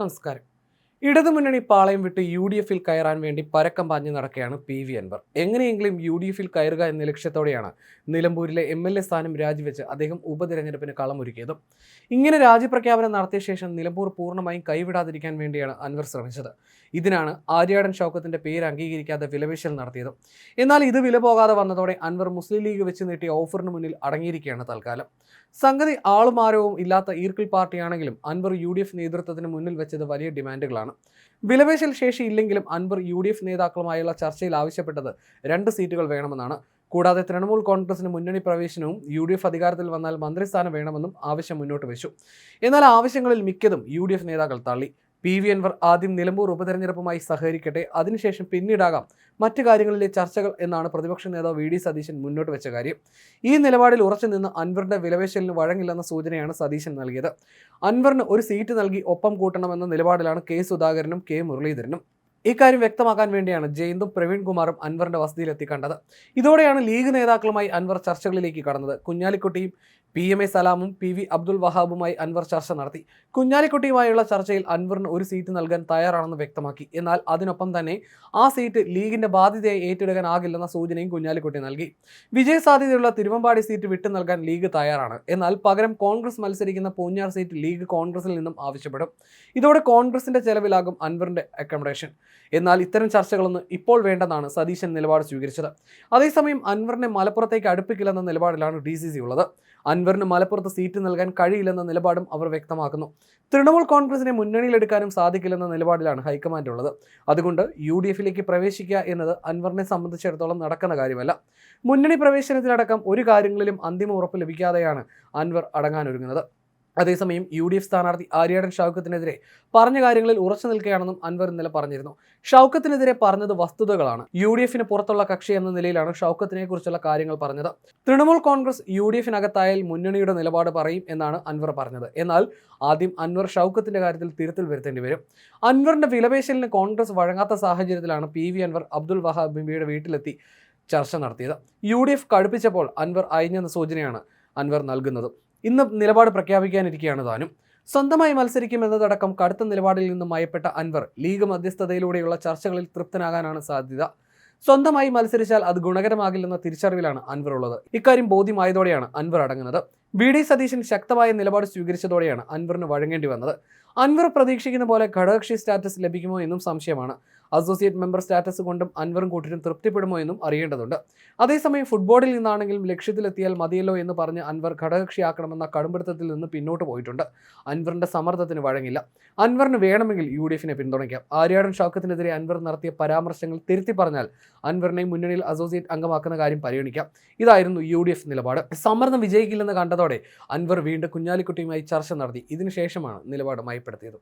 നമസ്കാരം. ഇടതുമുന്നണി പാളയം വിട്ട് യു ഡി എഫിൽ കയറാൻ വേണ്ടി പരക്കം പാഞ്ഞു നടക്കുകയാണ് പി വി അൻവർ. എങ്ങനെയെങ്കിലും യു ഡി എഫിൽ കയറുക എന്ന ലക്ഷ്യത്തോടെയാണ് നിലമ്പൂരിലെ എം എൽ എ സ്ഥാനം രാജിവെച്ച് അദ്ദേഹം ഉപതെരഞ്ഞെടുപ്പിന് കളമൊരുക്കിയത്. ഇങ്ങനെ രാജ്യപ്രഖ്യാപനം നടത്തിയ ശേഷം നിലമ്പൂർ പൂർണമായും കൈവിടാതിരിക്കാൻ വേണ്ടിയാണ് അൻവർ ശ്രമിച്ചത്. ഇതിനാണ് ആര്യാടൻ ഷൗക്കത്തിന്റെ പേര് അംഗീകരിക്കാതെ വിലപേശൽ നടത്തിയത്. എന്നാൽ ഇത് വില പോകാതെ വന്നതോടെ അൻവർ മുസ്ലിം ലീഗ് വെച്ച് നീട്ടിയ ഓഫറിന് മുന്നിൽ അടങ്ങിയിരിക്കുകയാണ് തൽക്കാലം. സംഗതി ആളുമാരവും ഇല്ലാത്ത ഈർക്കിൾ പാർട്ടിയാണെങ്കിലും അൻവർ യു ഡി എഫ് നേതൃത്വത്തിന് മുന്നിൽ വെച്ചത് വലിയ ഡിമാൻഡുകളാണ്. വിലപേശൽ ശേഷി ഇല്ലെങ്കിലും അൻവർ യു ഡി എഫ് നേതാക്കളുമായുള്ള ചർച്ചയിൽ ആവശ്യപ്പെട്ടത് രണ്ട് സീറ്റുകൾ വേണമെന്നാണ്. കൂടാതെ തൃണമൂൽ കോൺഗ്രസിന് മുന്നണി പ്രവേശനവും യു ഡി എഫ് അധികാരത്തിൽ വന്നാൽ മന്ത്രിസ്ഥാനം വേണമെന്നും ആവശ്യം മുന്നോട്ട് വെച്ചു. എന്നാൽ ആവശ്യങ്ങളിൽ മിക്കതും യു ഡി എഫ് നേതാക്കൾ തള്ളി. പി വി അൻവർ ആദ്യം നിലമ്പൂർ ഉപതെരഞ്ഞെടുപ്പുമായി സഹകരിക്കട്ടെ അതിനുശേഷം പിന്നീടാകാം മറ്റു കാര്യങ്ങളിലെ ചർച്ചകൾ എന്നാണ് പ്രതിപക്ഷ നേതാവ് വി ഡി സതീശൻ മുന്നോട്ട് വെച്ച കാര്യം. ഈ നിലപാടിൽ ഉറച്ചു നിന്ന് അൻവറിന്റെ വിലവേശലിന് വഴങ്ങില്ലെന്ന സൂചനയാണ് സതീശൻ നൽകിയത്. അൻവറിന് ഒരു സീറ്റ് നൽകി ഒപ്പം കൂട്ടണമെന്ന നിലപാടിലാണ് കെ സുധാകരനും കെ മുരളീധരനും. ഇക്കാര്യം വ്യക്തമാക്കാൻ വേണ്ടിയാണ് ജയന്തും പ്രവീൺ കുമാറും അൻവറിന്റെ വസതിയിലെത്തി കണ്ടത്. ഇതോടെയാണ് ലീഗ് നേതാക്കളുമായി അൻവർ ചർച്ചകളിലേക്ക് കടന്നത്. കുഞ്ഞാലിക്കുട്ടിയും പി എം എ സലാമും പി വി അബ്ദുൽ വഹാബുമായി അൻവർ ചർച്ച നടത്തി. കുഞ്ഞാലിക്കുട്ടിയുമായുള്ള ചർച്ചയിൽ അൻവറിന് ഒരു സീറ്റ് നൽകാൻ തയ്യാറാണെന്ന് വ്യക്തമാക്കി. എന്നാൽ അതിനൊപ്പം തന്നെ ആ സീറ്റ് ലീഗിന്റെ ബാധ്യതയായി ഏറ്റെടുക്കാനാകില്ലെന്ന സൂചനയും കുഞ്ഞാലിക്കുട്ടി നൽകി. വിജയ സാധ്യതയുള്ള തിരുവമ്പാടി സീറ്റ് വിട്ടു നൽകാൻ ലീഗ് തയ്യാറാണ്. എന്നാൽ പകരം കോൺഗ്രസ് മത്സരിക്കുന്ന പൂഞ്ഞാർ സീറ്റ് ലീഗ് കോൺഗ്രസിൽ നിന്നും ആവശ്യപ്പെടും. ഇതോടെ കോൺഗ്രസിന്റെ ചെലവിലാകും അൻവറിന്റെ അക്കോമഡേഷൻ എന്നാൽ ഇത്തരം ചർച്ചകളൊന്നും ഇപ്പോൾ വേണ്ടെന്നാണ് സതീശൻ നിലപാട് സ്വീകരിച്ചത്. അതേസമയം അൻവറിനെ മലപ്പുറത്തേക്ക് അടുപ്പിക്കില്ലെന്ന നിലപാടിലാണ് ഡി സി സി ഉള്ളത്. അൻവറിന് മലപ്പുറത്ത് സീറ്റ് നൽകാൻ കഴിയില്ലെന്ന നിലപാടും അവർ വ്യക്തമാക്കുന്നു. തൃണമൂൽ കോൺഗ്രസിനെ മുന്നണിയിലെടുക്കാനും സാധിക്കില്ലെന്ന നിലപാടിലാണ് ഹൈക്കമാൻഡ് ഉള്ളത്. അതുകൊണ്ട് യു ഡി എഫിലേക്ക് പ്രവേശിക്കുക എന്നത് അൻവറിനെ സംബന്ധിച്ചിടത്തോളം നടക്കുന്ന കാര്യമല്ല. മുന്നണി പ്രവേശനത്തിലടക്കം ഒരു കാര്യങ്ങളിലും അന്തിമ ഉറപ്പ് ലഭിക്കാതെയാണ് അൻവർ അടങ്ങാനൊരുങ്ങുന്നത്. അതേസമയം യു ഡി എഫ് സ്ഥാനാർത്ഥി ആര്യാടൻ ഷൗക്കത്തിനെതിരെ പറഞ്ഞ കാര്യങ്ങളിൽ ഉറച്ചു നിൽക്കുകയാണെന്നും അൻവർ ഇന്നലെ പറഞ്ഞിരുന്നു. ഷൗക്കത്തിനെതിരെ പറഞ്ഞത് വസ്തുതകളാണ്. യു ഡി എഫിന് പുറത്തുള്ള കക്ഷി എന്ന നിലയിലാണ് ഷൗക്കത്തിനെ കുറിച്ചുള്ള കാര്യങ്ങൾ പറഞ്ഞത്. തൃണമൂൽ കോൺഗ്രസ് യു ഡി എഫിനകത്തായാൽ മുന്നണിയുടെ നിലപാട് പറയും എന്നാണ് അൻവർ പറഞ്ഞത്. എന്നാൽ ആദ്യം അൻവർ ഷൗക്കത്തിന്റെ കാര്യത്തിൽ തിരുത്തൽ വരുത്തേണ്ടി വരും. അൻവറിന്റെ വിലപേശലിന് കോൺഗ്രസ് വഴങ്ങാത്ത സാഹചര്യത്തിലാണ് പി വി അൻവർ അബ്ദുൽ വഹാബ് ബിബിയുടെ വീട്ടിലെത്തി ചർച്ച നടത്തിയത്. യു ഡി എഫ് കടുപ്പിച്ചപ്പോൾ അൻവർ അയഞ്ഞെന്ന സൂചനയാണ് അൻവർ നൽകുന്നത്. ഇന്ന് നിലപാട് പ്രഖ്യാപിക്കാനിരിക്കുകയാണ് താനും. സ്വന്തമായി മത്സരിക്കുമെന്നതടക്കം കടുത്ത നിലപാടിൽ നിന്നും മയപ്പെട്ട അൻവർ ലീഗ് മധ്യസ്ഥതയിലൂടെയുള്ള ചർച്ചകളിൽ തൃപ്തനാകാനാണ് സാധ്യത. സ്വന്തമായി മത്സരിച്ചാൽ അത് ഗുണകരമാകില്ലെന്ന തിരിച്ചറിവിലാണ് അൻവർ ഉള്ളത് ഇക്കാര്യം ബോധ്യമായതോടെയാണ് അൻവർ അടങ്ങുന്നത്. വി ഡി സതീശൻ ശക്തമായ നിലപാട് സ്വീകരിച്ചതോടെയാണ് അൻവറിന് വഴങ്ങേണ്ടി വന്നത്. അൻവർ പ്രതീക്ഷിക്കുന്ന പോലെ ഘടകകക്ഷി സ്റ്റാറ്റസ് ലഭിക്കുമോ എന്നും സംശയമാണ്. അസോസിയേറ്റ് മെമ്പർ സ്റ്റാറ്റസ് കൊണ്ടും അൻവറും കൂട്ടരും തൃപ്തിപ്പെടുമോ എന്നും അറിയേണ്ടതുണ്ട്. അതേസമയം ഫുട്ബോളിൽ നിന്നാണെങ്കിലും ലക്ഷ്യത്തിലെത്തിയാൽ മതിയല്ലോ എന്ന് പറഞ്ഞ് അൻവർ ഘടകകക്ഷിയാക്കണമെന്ന കടുംപിടുത്തത്തിൽ നിന്ന് പിന്നോട്ട് പോയിട്ടുണ്ട്. അൻവറിന്റെ സമ്മർദ്ദത്തിന് വഴങ്ങില്ല. അൻവറിന് വേണമെങ്കിൽ യു ഡി എഫിനെ പിന്തുണയ്ക്കാം. ആര്യാടൻ ഷൗക്കത്തിനെതിരെ അൻവർ നടത്തിയ പരാമർശങ്ങൾ തിരുത്തി പറഞ്ഞാൽ അൻവറിനെ മുന്നണിയിൽ അസോസിയേറ്റ് അംഗമാക്കുന്ന കാര്യം പരിഗണിക്കാം. ഇതായിരുന്നു യു ഡി എഫ് നിലപാട്. സമ്മർദ്ദം വിജയിക്കില്ലെന്ന് കണ്ടതോടെ അൻവർ വീണ്ടും കുഞ്ഞാലിക്കുട്ടിയുമായി ചർച്ച നടത്തി. ഇതിനുശേഷമാണ് നിലപാട് മയപ്പെടുത്തിയത്.